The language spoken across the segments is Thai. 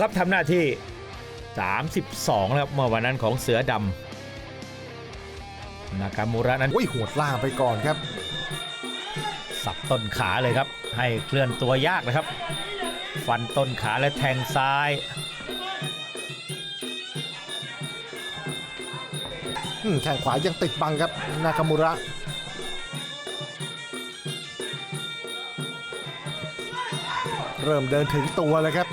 ครับทำหน้าที่ 32 แล้วครับเมื่อวันนั้นของเสือดำนากามูระนั้นโอ้ยหัวดล่างไปก่อนครับ สับต้นขาเลยครับ ให้เคลื่อนตัวยากนะครับ ฟันต้นขาและแทงซ้ายอืมแข้งขวายังติดบังครับนากามูระเริ่มเดินถึงตัวแล้วครับ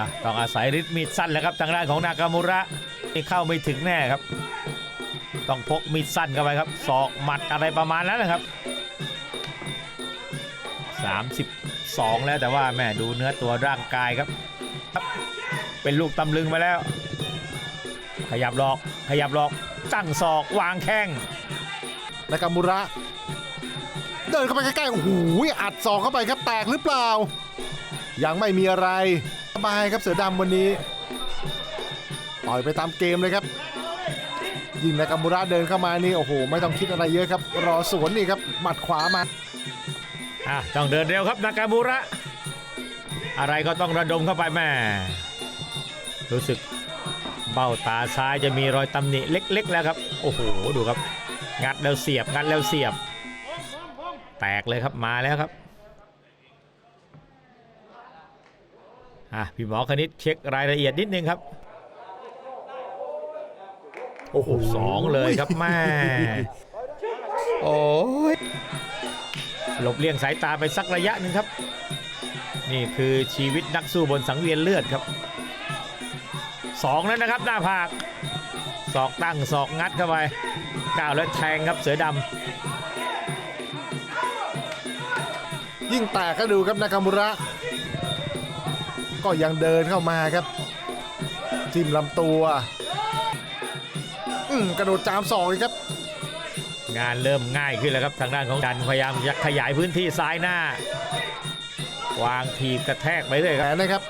อะต้องอาศัยฤทธิ์มีดสั้นแล้วครับทางด้านของนากามูระนี่เข้าไม่ถึงแน่ครับ ต้องพกมีดสั้นเข้าไปครับศอกหมัดอะไรประมาณนั้นนะครับ 32 แล้วแต่ว่าแม่ดูเนื้อตัวร่างกายครับ เป็นลูกตำลึงไปแล้ว ขยับหลอกขยับหลอกตั้งศอกวางแข้งนากามูระ เดินเข้าไปใกล้ๆโอ้โหอัดศอกเข้าไปครับแตกหรือเปล่า ยังไม่มีอะไร บายครับเสือดำวันนี้ต่อยไปตามเกมเลยครับ ยิงนากามูระเดินเข้ามานี่โอ้โห ไม่ต้องคิดอะไรเยอะครับ รอสวนนี่ครับหมัดขวามาอะต้องเดินเร็วครับนากามูระ อะไรก็ต้องระดมเข้าไปแม่รู้สึกเบ้าตาซ้ายจะมีรอยตำหนิเล็ก ๆ แล้วครับ โอ้โหดูครับ งัดแล้วเสียบงัดแล้วเสียบ แตกเลยครับมาแล้วครับ อะพี่หมอคณิตเช็ครายละเอียดนิดนึงครับ โอ้โหสองเลยครับแม่โอ้ยหลบเลี่ยงสายตาไปสักระยะหนึ่งครับ นี่คือชีวิตนักสู้บนสังเวียนเลือดครับสองแล้วนะครับหน้าผากศอกตั้งศอกงัดเข้าไปก้าวแล้วแทงครับเสือดยิ่งแตกก็ดูครับนากามูระ ก็ยังเดินเข้ามาครับจิ้มลำตัว อืมกระโดดจามสองเลยครับำงานเริ่มง่ายขึ้นแล้วครับทางด้านของดันพยายามจะขยายพื้นที่ซ้ายหน้า วางทีบกระแทกไปเรื่อยแขครับนนะครับ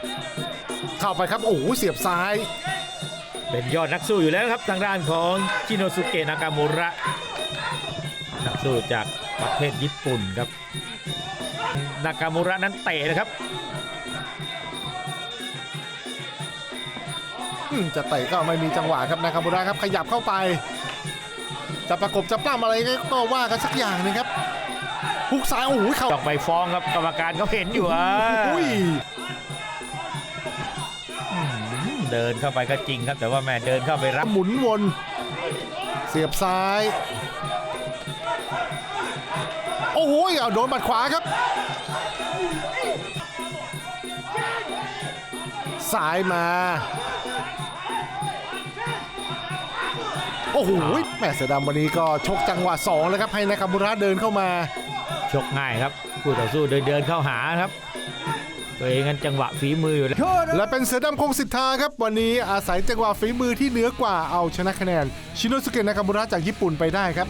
เข้าไปครับ โอ้โหเสียบซ้าย เป็นยอดนักสู้อยู่แล้วครับทางด้านของชิโนสุเกะนากามูระนักสู้จากประเทศญี่ปุ่นครับ นากามูระนั้นเตะนะครับ จะเตะก็ไม่มีจังหวะครับนากามูระครับขยับเข้าไป จะประกบจะปล้ำอะไรก็ว่ากันสักอย่างหนึงครับฮุกซ้ายโอ้โหเข่าต้องไปฟ้องครับกรรมการเขาเห็นอยู่อะอุ้ยเดินเข้าไปก็จริงครับ แต่ว่าแม่เดินเข้าไปรับหมุนวน เสียบซ้าย โอ้โหเอาโดนบัดขวาครับ ซ้ายมา โอ้โหแม่เสือดำวันนี้ก็ชกจังหวะ2แล้วครับให้นากามุระเดินเข้ามา ชกง่ายครับคู่ต่อสู้เดินเดินเข้าหาครับตัวเองนั้นจังหวะฝีมืออยู่แล้วและเป็นเสือดำคงสิทธาครับ วันนี้อาศัยจังหวะฝีมือที่เหนือกว่าเอาชนะคะแนน ชิโนสุเกะนากามุระจากญี่ปุ่นไปได้ครับ